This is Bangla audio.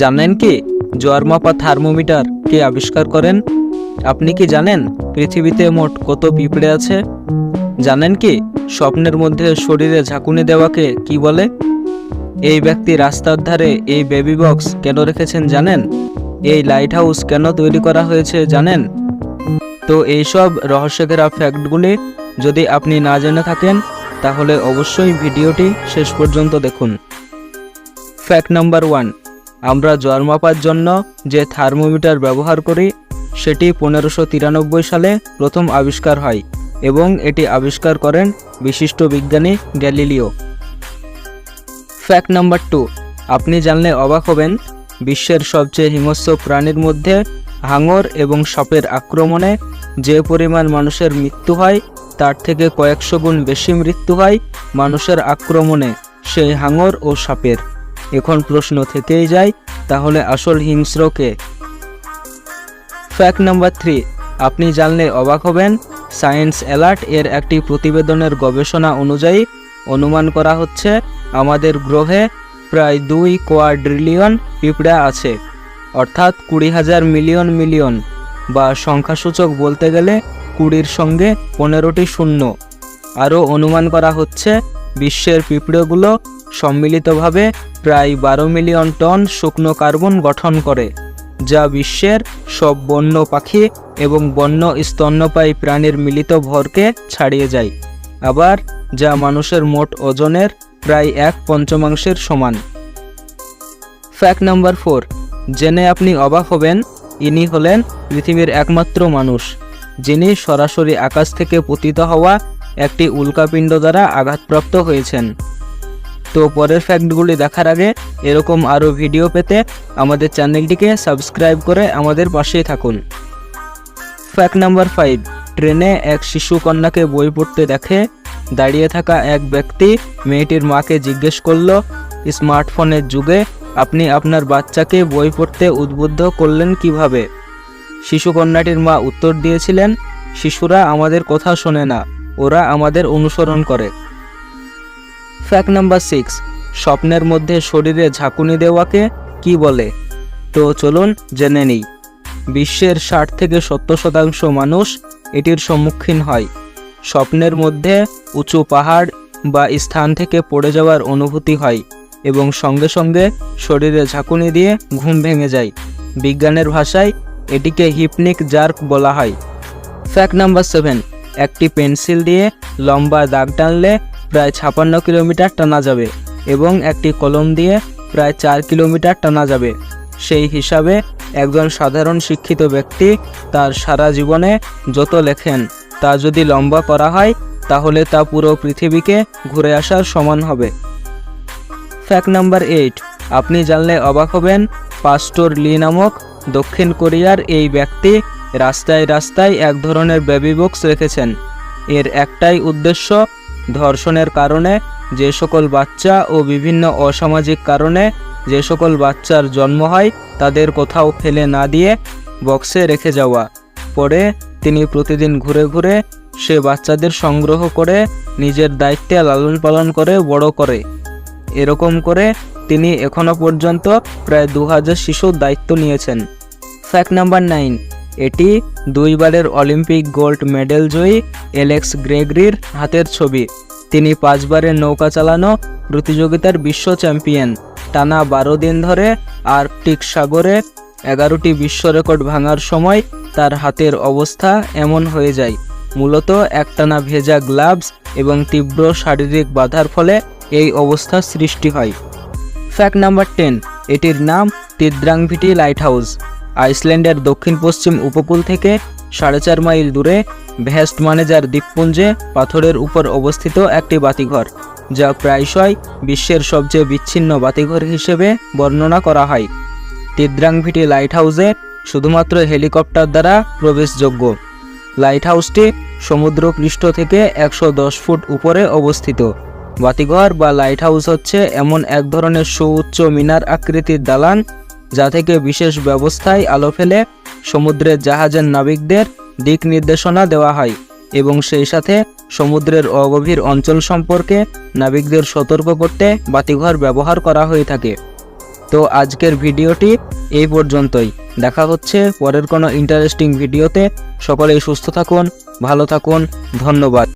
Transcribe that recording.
জানেন কি? জোয়ার মাপা থার্মোমিটার কে আবিষ্কার করেন? আপনি কি জানেন পৃথিবীতে মোট কত পিঁপড়ে আছে? জানেন কি স্বপ্নের মধ্যে শরীরে ঝাঁকুনি দেওয়াকে কি বলে? এই ব্যক্তি রাস্তার ধারে এই বেবি বক্স কেন রেখেছেন জানেন? এই লাইট হাউস কেন তৈরি করা হয়েছে জানেন? তো এইসব রহস্যঘেরা ফ্যাক্টগুলি যদি আপনি না জেনে থাকেন, তাহলে অবশ্যই ভিডিওটি শেষ পর্যন্ত দেখুন। ফ্যাক্ট নাম্বার ওয়ান আমরা জ্বর মাপার জন্য যে থার্মোমিটার ব্যবহার করি, সেটি পনেরোশো তিরানব্বই সালে প্রথম আবিষ্কার হয় এবং এটি আবিষ্কার করেন বিশিষ্ট বিজ্ঞানী গ্যালিলিও। ফ্যাক্ট নাম্বার টু আপনি জানলে অবাক হবেন, বিশ্বের সবচেয়ে হিংস্র প্রাণীর মধ্যে হাঙর এবং সাপের আক্রমণে যে পরিমাণ মানুষের মৃত্যু হয়, তার থেকে কয়েকশো গুণ বেশি মৃত্যু হয় মানুষের আক্রমণে সেই হাঙর ও সাপের। এখন প্রশ্ন থেকেই যায় তাহলে আসল হিংস্রকে। ফ্যাক্ট নাম্বার থ্রি আপনি জানলে অবাক হবেন সায়েন্স অ্যালার্ট এর একটি প্রতিবেদনের গবেষণা অনুযায়ী অনুমান করা হচ্ছে, আমাদের গ্রহে প্রায় দুই কোয়াড্রিলিয়ন পিঁপড়া আছে, অর্থাৎ কুড়ি হাজার মিলিয়ন মিলিয়ন বা সংখ্যাসূচক বলতে গেলে কুড়ির সঙ্গে পনেরোটি শূন্য। আরও অনুমান করা হচ্ছে, বিশ্বের পিঁপড়েগুলো সম্মিলিতভাবে প্রায় বারো মিলিয়ন টন শুকনো কার্বন গঠন করে, যা বিশ্বের সব বন্য পাখি এবং বন্য স্তন্যপায়ী প্রাণীর মিলিত ভরকে ছাড়িয়ে যায়, আবার যা মানুষের মোট ওজনের প্রায় এক পঞ্চমাংশের সমান। ফ্যাক্ট নাম্বার ফোর, জেনে আপনি অবাক হবেন, ইনি হলেন পৃথিবীর একমাত্র মানুষ, যিনি সরাসরি আকাশ থেকে পতিত হওয়া একটি উল্কাপিণ্ড দ্বারা আঘাতপ্রাপ্ত হয়েছেন। তো পরের ফ্যাক্টগুলি দেখার আগে এরকম আরও ভিডিও পেতে আমাদের চ্যানেলটিকে সাবস্ক্রাইব করে আমাদের পাশেই থাকুন। ফ্যাক্ট নাম্বার ফাইভ ট্রেনে এক শিশু কন্যাকে বই পড়তে দেখে দাঁড়িয়ে থাকা এক ব্যক্তি মেয়েটির মাকে জিজ্ঞেস করল, স্মার্টফোনের যুগে আপনি আপনার বাচ্চাকে বই পড়তে উদ্বুদ্ধ করলেন কীভাবে? শিশু কন্যাটির মা উত্তর দিয়েছিলেন, শিশুরা আমাদের কথা শোনে না, ওরা আমাদের অনুসরণ করে। ফ্যাক্ট নাম্বার সিক্স স্বপ্নের মধ্যে শরীরে ঝাঁকুনি দেওয়াকে কি বলে? তো চলুন জেনে নিই। বিশ্বের ষাট থেকে সত্তর শতাংশ মানুষ এটির সম্মুখীন হয়। স্বপ্নের মধ্যে উঁচু পাহাড় বা স্থান থেকে পড়ে যাওয়ার অনুভূতি হয় এবং সঙ্গে সঙ্গে শরীরে ঝাঁকুনি দিয়ে ঘুম ভেঙে যায়। বিজ্ঞানের ভাষায় এটিকে হিপনিক জার্ক বলা হয়। ফ্যাক্ট নাম্বার সেভেন একটি পেন্সিল দিয়ে লম্বা দাগ টানলে প্রায় ছাপান্ন কিলোমিটার টানা যাবে এবং একটি কলম দিয়ে প্রায় চার কিলোমিটার টানা যাবে। সেই হিসাবে একজন সাধারণ শিক্ষিত ব্যক্তি তার সারা জীবনে যত লেখেন তা যদি লম্বা করা হয়, তাহলে তা পুরো পৃথিবীকে ঘুরে আসার সমান হবে। ফ্যাক্ট নাম্বার এইট আপনি জানলে অবাক হবেন, পাস্টোর লি নামক দক্ষিণ কোরিয়ার এই ব্যক্তি রাস্তায় রাস্তায় এক ধরনের বেবি বক্স রেখেছেন। এর একটাই উদ্দেশ্য ধর্ষণের কারণে, যে সকল বাচ্চা ও বিভিন্ন অসামাজিক কারণে যে সকল বাচ্চার জন্ম হয়, তাদের কোথাও ফেলে না দিয়ে বক্সে রেখে যাওয়া। পরে তিনি প্রতিদিন ঘুরে ঘুরে সে বাচ্চাদের সংগ্রহ করে, নিজের দায়িত্বে লালন পালন করে, বড় করে। এরকম করে তিনি এখনও পর্যন্ত প্রায় দু হাজার শিশুর দায়িত্ব নিয়েছেন। ফ্যাক্ট নাম্বার নাইন এটি দুইবারের অলিম্পিক গোল্ড মেডেল জয়ী এলেক্স গ্রেগরির হাতের ছবি। তিনি পাঁচবারের নৌকা চালানো প্রতিযোগিতার বিশ্ব চ্যাম্পিয়ন। টানা বারো দিন ধরে আর্কটিক সাগরে এগারোটি বিশ্ব রেকর্ড ভাঙার সময় তার হাতের অবস্থা এমন হয়ে যায়। মূলত একটানা ভেজা গ্লাভস এবং তীব্র শারীরিক বাধার ফলে এই অবস্থা সৃষ্টি হয়। ফ্যাক্ট নাম্বার টেন, এটির নাম তিদ্রাংভিটি লাইট হাউস আইসল্যান্ডের দক্ষিণ পশ্চিম উপকূল থেকে সাড়ে চার মাইল দূরে ভেস্ট মানেজার দ্বীপপুঞ্জে পাথরের উপর অবস্থিত একটি বাতিঘর, যা প্রায়শই বিশ্বের সবচেয়ে বিচ্ছিন্ন বাতিঘর হিসেবে বর্ণনা করা হয়। তিদ্রাংভিটি লাইট হাউসে শুধুমাত্র হেলিকপ্টার দ্বারা প্রবেশযোগ্য। লাইট হাউসটি সমুদ্র পৃষ্ঠ থেকে একশো দশ ফুট উপরে অবস্থিত। বাতিঘর বা লাইট হাউস হচ্ছে এমন এক ধরনের সুউচ্চ মিনার আকৃতির দালান যা থেকে বিশেষ ব্যবস্থায় আলো ফেলে সমুদ্রের জাহাজের নাবিকদের দিক নির্দেশনা দেওয়া হয় এবং সেই সাথে সমুদ্রের অগভীর অঞ্চল সম্পর্কে নাবিকদের সতর্ক করতে বাতিঘর ব্যবহার করা হয়ে থাকে। তো আজকের ভিডিওটি এই পর্যন্তই। দেখা হচ্ছে পরের কোনো ইন্টারেস্টিং ভিডিওতে সকলেই সুস্থ থাকুন, ভালো থাকুন, ধন্যবাদ।